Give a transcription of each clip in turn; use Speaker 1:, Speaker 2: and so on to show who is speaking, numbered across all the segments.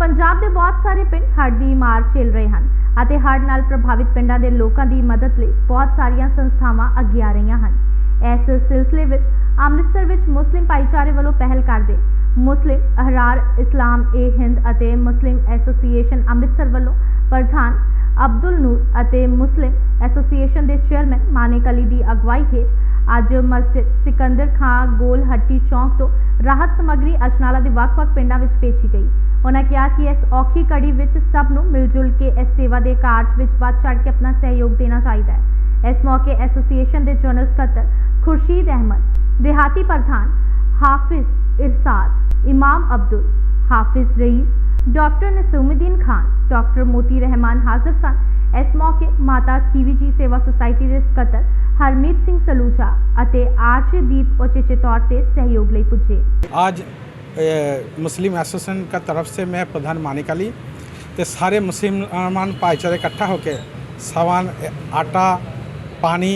Speaker 1: ਪੰਜਾਬ ਦੇ ਬਹੁਤ ਸਾਰੇ ਪਿੰਡ ਹੜ੍ਹ ਦੀ ਮਾਰ ਝੇਲ ਰਹੇ ਹਨ ਅਤੇ ਹੜ੍ਹ ਨਾਲ ਪ੍ਰਭਾਵਿਤ ਪਿੰਡਾਂ ਦੇ ਲੋਕਾਂ ਦੀ ਮਦਦ ਲਈ ਬਹੁਤ ਸਾਰੀਆਂ ਸੰਸਥਾਵਾਂ ਅੱਗੇ ਆ ਰਹੀਆਂ ਹਨ। ਇਸ ਸਿਲਸਿਲੇ ਵਿੱਚ ਅੰਮ੍ਰਿਤਸਰ ਵਿੱਚ ਮੁਸਲਿਮ ਭਾਈਚਾਰੇ ਵੱਲੋਂ ਪਹਿਲ ਕਰਦੇ ਮੁਸਲਿਮ ਅਹਰਾਰ ਇਸਲਾਮ ਏ ਹਿੰਦ ਅਤੇ ਮੁਸਲਿਮ ਐਸੋਸੀਏਸ਼ਨ ਅੰਮ੍ਰਿਤਸਰ ਵੱਲੋਂ ਪ੍ਰਧਾਨ ਅਬਦੁਲ ਨੂਰ ਅਤੇ ਮੁਸਲਿਮ ਐਸੋਸੀਏਸ਼ਨ ਦੇ ਚੇਅਰਮੈਨ ਮਾਨਿਕ ਅਲੀ ਦੀ ਅਗਵਾਈ ਹੇਠ ਅੱਜ ਮਸਜਿਦ ਸਿਕੰਦਰ ਖਾਂ ਗੋਲ ਹੱਟੀ ਚੌਂਕ ਤੋਂ ਰਾਹਤ ਸਮੱਗਰੀ ਅਜਨਾਲਾ ਦੇ ਵੱਖ-ਵੱਖ ਪਿੰਡਾਂ ਵਿੱਚ ਭੇਜੀ ਗਈ। ਉਹਨਾਂ ਕਿਹਾ ਕਿ ਇਸ ਔਖੀ ਕੜੀ ਵਿੱਚ ਸਭ ਨੂੰ ਮਿਲ ਜੁਲ ਕੇ ਇਸ ਸੇਵਾ ਦੇ ਕਾਰਜ ਵਿੱਚ ਵੱਧ ਚੜ ਕੇ ਆਪਣਾ ਸਹਿਯੋਗ ਦੇਣਾ ਚਾਹੀਦਾ ਹੈ। ਇਸ ਮੌਕੇ ਐਸੋਸੀਏਸ਼ਨ ਦੇ ਜਨਰਲ ਸਕੱਤਰ ਖੁਰਸ਼ੀਦ ਅਹਿਮਦ, ਦਿਹਾਤੀ ਪ੍ਰਧਾਨ ਹਾਫਿਜ਼ ਇਰਸਾਦ, ਇਮਾਮ ਅਬਦੁਲ, ਹਾਫਿਜ਼ ਰਈਸ, ਡਾਕਟਰ ਨਸੂਮਦੀਨ ਖਾਨ, ਡਾਕਟਰ ਮੋਤੀ ਰਹਿਮਾਨ ਹਾਜ਼ਰ ਸਨ। ਇਸ ਮੌਕੇ ਮਾਤਾ ਖੀਵੀ ਜੀ ਸੇਵਾ ਸੁਸਾਇਟੀ ਦੇ ਸਕੱਤਰ ਹਰਮੀਤ ਸਿੰਘ ਸਲੂਜਾ ਅਤੇ ਆਰਸ਼ਦੀਪ ਉਚੇਚੇ ਤੌਰ ਤੇ ਸਹਿਯੋਗ ਲਈ ਪੁੱਜੇ।
Speaker 2: ਅੱਜ मुस्लिम एसोसिएशन का तरफ से मैं प्रधान मानिक अली ਤੇ ਸਾਰੇ ਮੁਸਲਮਾਨ ਭਾਈਚਾਰੇ ਇਕੱਠਾ ਹੋ ਕੇ ਸਵਾਨ ਆਟਾ ਪਾਣੀ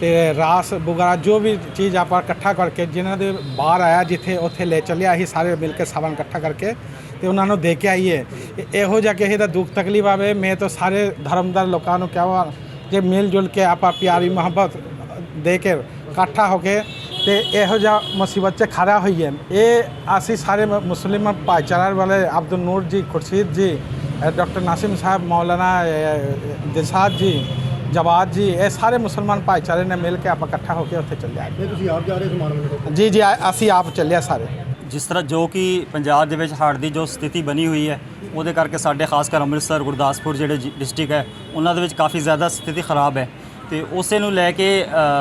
Speaker 2: ਤੇ ਰਾਸ ਵਗੈਰਾ ਜੋ ਵੀ ਚੀਜ਼ ਆਪਾਂ ਇਕੱਠਾ ਕਰਕੇ ਜਿਨ੍ਹਾਂ ਦੇ ਬਾਹਰ ਆਇਆ ਜਿੱਥੇ ਉੱਥੇ ਲੈ ਚੱਲਿਆ ਅਸੀਂ ਸਾਰੇ ਮਿਲ ਕੇ ਸਵਾਨ ਇਕੱਠਾ ਕਰਕੇ ਤੇ ਉਹਨਾਂ ਨੂੰ ਦੇ ਕੇ ਆਈਏ ਇਹ- ਇਹੋ ਜਿਹਾ ਕਿਸੇ ਦਾ ਦੁੱਖ ਤਕਲੀਫ ਆਵੇ ਮੈਂ ਤਾਂ ਸਾਰੇ ਧਰਮਦਾਰ ਲੋਕਾਂ ਨੂੰ ਕਹਾਂ ਜੇ ਮਿਲ ਜੁਲ ਕੇ ਆਪਾਂ ਪਿਆਰੀ ਮੁਹੱਬਤ ਦੇ ਕੇ ਇਕੱਠਾ ਹੋ ਕੇ ਤੇ ਇਹੋ ਜਿਹਾ ਮੁਸੀਬਤ 'ਚ ਖੜਾ ਹੋਈਏ। ਇਹ ਅਸੀਂ ਸਾਰੇ ਮ- ਮੁਸਲਿਮ ਭਾਈਚਾਰੇ ਵਾਲੇ ਅਬਦੁਲ ਨੂਰ ਜੀ ਖੁਰਸ਼ੀਦ ਜੀ ਡਾਕਟਰ ਨਾਸਿਮ ਸਾਹਿਬ ਮੌਲਾਨਾ ਦਿਲਸ਼ਾਦ ਜੀ ਜਵਾਦ ਜੀ ਇਹ ਸਾਰੇ ਮੁਸਲਮਾਨ ਭਾਈਚਾਰੇ ਨੇ ਮਿਲ ਕੇ ਆਪਾਂ ਇਕੱਠਾ ਹੋ ਕੇ ਉੱਥੇ ਚੱਲਿਆ।
Speaker 3: ਤੁਸੀਂ ਆਪ ਜਾ ਰਹੇ ਸਮਾਨ
Speaker 2: ਜੀ ਜੀ ਅਸੀਂ ਆਪ ਚੱਲਿਆ ਸਾਰੇ।
Speaker 4: ਜਿਸ ਤਰ੍ਹਾਂ ਜੋ ਕਿ ਪੰਜਾਬ ਦੇ ਵਿੱਚ ਹੜ੍ਹ ਦੀ ਜੋ ਸਥਿਤੀ ਬਣੀ ਹੋਈ ਹੈ ਉਹਦੇ ਕਰਕੇ ਸਾਡੇ ਖਾਸ ਕਰ ਅੰਮ੍ਰਿਤਸਰ ਗੁਰਦਾਸਪੁਰ ਜਿਹੜੇ ਡਿਸਟ੍ਰਿਕਟ ਹੈ ਉਹਨਾਂ ਦੇ ਵਿੱਚ ਕਾਫੀ ਜ਼ਿਆਦਾ ਸਥਿਤੀ ਖਰਾਬ ਹੈ। ਤੇ ਉਸੇ ਨੂੰ ਲੈ ਕੇ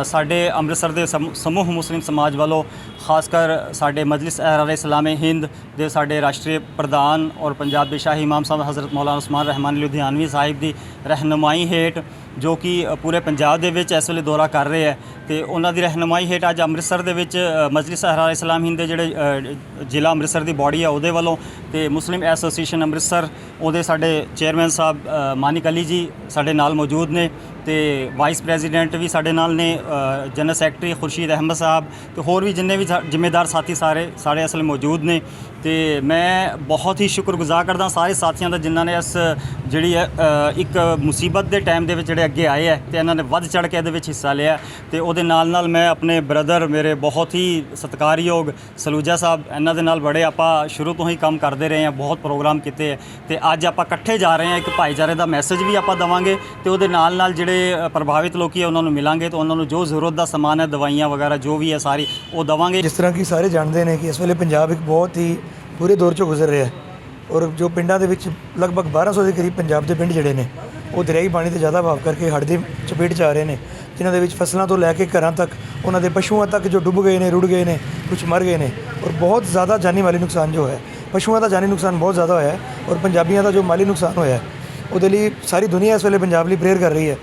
Speaker 4: ਸਾਡੇ ਅੰਮ੍ਰਿਤਸਰ ਦੇ ਸਮੂਹ ਮੁਸਲਿਮ ਸਮਾਜ ਵੱਲੋਂ ਖਾਸ ਕਰ ਸਾਡੇ ਮਜਲਿਸ ਅਹਿਰਾਰ ਇਸਲਾਮੇ ਹਿੰਦ ਦੇ ਸਾਡੇ ਰਾਸ਼ਟਰੀ ਪ੍ਰਧਾਨ ਔਰ ਪੰਜਾਬ ਦੇ ਸ਼ਾਹੀ ਇਮਾਮ ਸਾਹਿਬ ਹਜ਼ਰਤ ਮੌਲਾਨਾ ਉਸਮਾਨ ਰਹਿਮਾਨ ਲੁਧਿਆਣਵੀ ਸਾਹਿਬ ਦੀ ਰਹਿਨੁਮਾਈ ਹੇਠ ਜੋ ਕਿ ਪੂਰੇ ਪੰਜਾਬ ਦੇ ਵਿੱਚ ਇਸ ਵੇਲੇ ਦੌਰਾ ਕਰ ਰਹੇ ਹੈ ਤੇ ਉਹਨਾਂ ਦੀ ਰਹਿਨੁਮਾਈ ਹੇਠ ਅੱਜ ਅੰਮ੍ਰਿਤਸਰ ਦੇ ਵਿੱਚ ਅ, ਮਜਲਿਸ ਅਹਿਰਾਰ ਇਸਲਾਮ ਹਿੰਦ ਦੇ ਜਿਹੜੇ ਜ਼ਿਲ੍ਹਾ ਅੰਮ੍ਰਿਤਸਰ ਦੀ ਬਾਡੀ ਹੈ ਉਹਦੇ ਵੱਲੋਂ ਤੇ ਮੁਸਲਿਮ ਐਸੋਸੀਏਸ਼ਨ ਅੰਮ੍ਰਿਤਸਰ, ਉਹਦੇ ਸਾਡੇ ਚੇਅਰਮੈਨ ਸਾਹਿਬ ਮਾਨਿਕ ਅਲੀ ਜੀ ਸਾਡੇ ਨਾਲ ਮੌਜੂਦ ਨੇ ਤੇ ਵਾਈਸ ਪ੍ਰੈਜ਼ੀਡੈਂਟ ਵੀ ਸਾਡੇ ਨਾਲ ਨੇ ਜਨਰਲ ਸੈਕਟਰੀ ਖੁਰਸ਼ੀਦ ਅਹਿਮਦ ਸਾਹਿਬ ਤੇ ਹੋਰ ਵੀ ਜਿੰਨੇ ਵੀ ਸਾ- ਜ਼ਿੰਮੇਦਾਰ ਸਾਥੀ ਸਾਰੇ ਸਾਰੇ ਅਸਲ ਮੌਜੂਦ ਨੇ ਤੇ ਮੈਂ ਬਹੁਤ ਹੀ ਸ਼ੁਕਰਗੁਜ਼ਾਰ ਕਰਦਾ ਸਾਰੇ ਸਾਥੀਆਂ ਦਾ ਜਿਨ੍ਹਾਂ ਨੇ ਇਸ ਜਿਹੜੀ ਹੈ ਇੱਕ ਮੁਸੀਬਤ ਦੇ ਟਾਈਮ ਦੇ ਵਿੱਚ ਜਿਹੜੇ ਅੱਗੇ ਆਏ ਹੈ ਤੇ ਇਹਨਾਂ ਨੇ ਵੱਧ ਚੜ ਕੇ ਇਹਦੇ ਵਿੱਚ ਹਿੱਸਾ ਲਿਆ ਤੇ ਉਹਦੇ ਨਾਲ ਨਾਲ ਮੈਂ ਆਪਣੇ ਬ੍ਰਦਰ ਮੇਰੇ ਬਹੁਤ ਹੀ ਸਤਿਕਾਰਯੋਗ ਸਲੂਜਾ ਸਾਹਿਬ, ਇਹਨਾਂ ਦੇ ਨਾਲ ਬੜੇ ਆਪਾਂ ਸ਼ੁਰੂ ਤੋਂ ਹੀ ਕੰਮ ਕਰਦੇ ਰਹੇ ਹਾਂ, ਬਹੁਤ ਪ੍ਰੋਗਰਾਮ ਕੀਤੇ ਹੈ ਤੇ ਅੱਜ ਆਪਾਂ ਇਕੱਠੇ ਜਾ ਰਹੇ ਹਾਂ, ਇੱਕ ਭਾਈਚਾਰੇ ਦਾ ਮੈਸੇਜ ਵੀ ਆਪਾਂ ਦਵਾਂਗੇ ਤੇ ਉਹਦੇ ਨਾਲ ਨਾਲ ਜਿਹੜੇ ਪ੍ਰਭਾਵਿਤ ਲੋਕੀ ਹੈ ਉਹਨਾਂ ਨੂੰ ਮਿਲਾਂਗੇ ਤੇ ਉਹਨਾਂ ਨੂੰ ਜੋ ਜ਼ਰੂਰਤ ਦਾ ਸਮਾਨ ਹੈ, ਦਵਾਈਆਂ ਵਗੈਰਾ, ਜੋ ਵੀ ਹੈ ਸਾਰੀ, ਉਹ ਦਵਾਂਗੇ।
Speaker 3: ਜਿਸ ਤਰ੍ਹਾਂ ਕਿ ਸਾਰੇ ਜਾਣਦੇ ਨੇ ਕਿ ਇਸ ਵੇਲੇ ਪੰਜਾਬ ਇੱਕ ਬਹੁਤ ਹੀ ਬੁਰੇ ਦੌਰ ਚੋਂ ਗੁਜ਼ਰ ਰਿਹਾ ਹੈ ਔਰ ਜੋ ਪਿੰਡਾਂ ਦੇ ਵਿੱਚ ਲਗਭਗ 1200 ਦੇ ਕਰੀਬ ਪੰਜਾਬ ਦੇ ਪਿੰਡ ਜਿਹੜੇ ਨੇ, ਉਹ ਦਰਿਆਈ ਪਾਣੀ ਤੇ ਜ਼ਿਆਦਾ ਭਾਵ ਕਰਕੇ ਹੜ੍ਹ ਦੀ ਚਪੇਟ 'ਚ ਆ ਰਹੇ ਨੇ, ਜਿਨ੍ਹਾਂ ਦੇ ਵਿੱਚ ਫਸਲਾਂ ਤੋਂ ਲੈ ਕੇ ਘਰਾਂ ਤੱਕ, ਉਹਨਾਂ ਦੇ ਪਸ਼ੂਆਂ ਤੱਕ ਜੋ ਡੁੱਬ ਗਏ ਨੇ, ਰੁੜ ਗਏ ਨੇ ਕੁਝ ਮਰ ਗਏ ਨੇ ਔਰ ਬਹੁਤ ਜ਼ਿਆਦਾ ਜਾਨੀ ਵਾਲੀ ਨੁਕਸਾਨ ਜੋ ਹੈ ਪਸ਼ੂਆਂ ਦਾ ਜਾਨੀ ਨੁਕਸਾਨ ਬਹੁਤ ਜ਼ਿਆਦਾ ਹੋਇਆ ਹੈ ਔਰ ਪੰਜਾਬੀਆਂ ਦਾ ਜੋ ਮਾਲੀ ਨੁਕਸਾਨ ਹੋਇਆ ਹੈ, ਉਹਦੇ ਲਈ ਸਾਰੀ ਦੁਨੀਆ ਇਸ ਵੇਲੇ ਪੰਜਾਬ ਲਈ ਪ੍ਰੇਅਰ ਕਰ ਰਹੀ ਹੈ।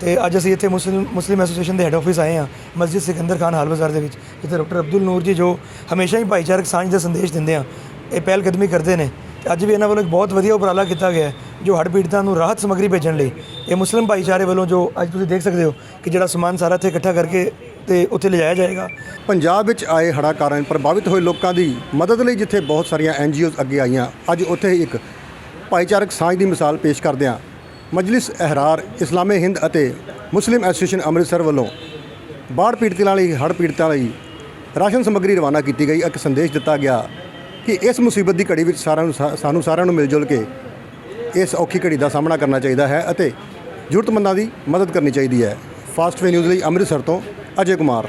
Speaker 3: ਤੇ ਅੱਜ ਅਸੀਂ ਇੱਥੇ ਮੁਸਲਿਮ ਮੁਸਲਿਮ ਐਸੋਸੀਏਸ਼ਨ ਦੇ ਹੈੱਡ ਆਫਿਸ ਆਏ ਹਾਂ, ਮਸਜਿਦ ਸਿਕੰਦਰ ਖਾਨ ਹਾਲ ਬਾਜ਼ਾਰ ਦੇ ਵਿੱਚ, ਜਿੱਥੇ ਡਾਕਟਰ ਅਬਦੁਲ ਨੂਰ ਜੀ ਜੋ ਹਮੇਸ਼ਾ ਹੀ ਭਾਈਚਾਰਕ ਸਾਂਝ ਦਾ ਸੰਦੇਸ਼ ਦਿੰਦੇ ਆ, ਇਹ ਪਹਿਲ ਕਦਮੀ ਕਰਦੇ ਨੇ। ਤੇ ਅੱਜ ਵੀ ਇਹਨਾਂ ਵੱਲੋਂ ਇੱਕ ਬਹੁਤ ਵਧੀਆ ਉਪਰਾਲਾ ਕੀਤਾ ਗਿਆ ਜੋ ਹੜ੍ਹ ਪੀੜਤਾਂ ਨੂੰ ਰਾਹਤ ਸਮੱਗਰੀ ਭੇਜਣ ਲਈ। ਇਹ ਮੁਸਲਿਮ ਭਾਈਚਾਰੇ ਵੱਲੋਂ ਜੋ ਅੱਜ ਤੁਸੀਂ ਦੇਖ ਸਕਦੇ ਹੋ ਕਿ ਜਿਹੜਾ ਸਮਾਨ ਸਾਰਾ ਇੱਥੇ ਇਕੱਠਾ ਕਰਕੇ ਤੇ ਉੱਥੇ ਲਿਜਾਇਆ ਜਾਏਗਾ।
Speaker 5: ਪੰਜਾਬ ਵਿੱਚ ਆਏ ਹੜ੍ਹਾਂ ਕਾਰਨ ਪ੍ਰਭਾਵਿਤ ਹੋਏ ਲੋਕਾਂ ਦੀ ਮਦਦ ਲਈ ਜਿੱਥੇ ਬਹੁਤ ਸਾਰੀਆਂ ਐਨਜੀਓਜ਼ ਅੱਗੇ ਆਈਆਂ, ਅੱਜ ਉੱਥੇ ਹੀ ਇੱਕ ਭਾਈਚਾਰਕ ਸਾਂਝ ਦੀ ਮਿਸਾਲ ਪੇਸ਼ ਕਰਦਿਆਂ ਮਜਲਿਸ ਅਹਿਰਾਰ, ਇਸਲਾਮੇ ਹਿੰਦ ਅਤੇ ਮੁਸਲਿਮ ਐਸੋਸੀਏਸ਼ਨ ਅੰਮ੍ਰਿਤਸਰ ਵੱਲੋਂ ਬਾੜ ਪੀੜਤਾਂ ਲਈ, ਹੜ੍ਹ ਪੀੜਤਾਂ ਲਈ ਰਾਸ਼ਨ ਸਮੱਗਰੀ ਰਵਾਨਾ ਕੀਤੀ ਗਈ। ਇੱਕ ਸੰਦੇਸ਼ ਦਿੱਤਾ ਗਿਆ ਕਿ ਇਸ ਮੁਸੀਬਤ ਦੀ ਘੜੀ ਵਿੱਚ ਸਾਰਿਆਂ ਨੂੰ ਸਾਨੂੰ ਸਾਰਿਆਂ ਨੂੰ ਮਿਲ ਜੁਲ ਕੇ ਇਸ ਔਖੀ ਘੜੀ ਦਾ ਸਾਹਮਣਾ ਕਰਨਾ ਚਾਹੀਦਾ ਹੈ ਅਤੇ ਜ਼ਰੂਰਤਮੰਦਾਂ ਦੀ ਮਦਦ ਕਰਨੀ ਚਾਹੀਦੀ ਹੈ। ਫਾਸਟ ਵੇ ਨਿਊਜ਼ ਲਈ ਅੰਮ੍ਰਿਤਸਰ ਤੋਂ ਅਜੇ ਕੁਮਾਰ।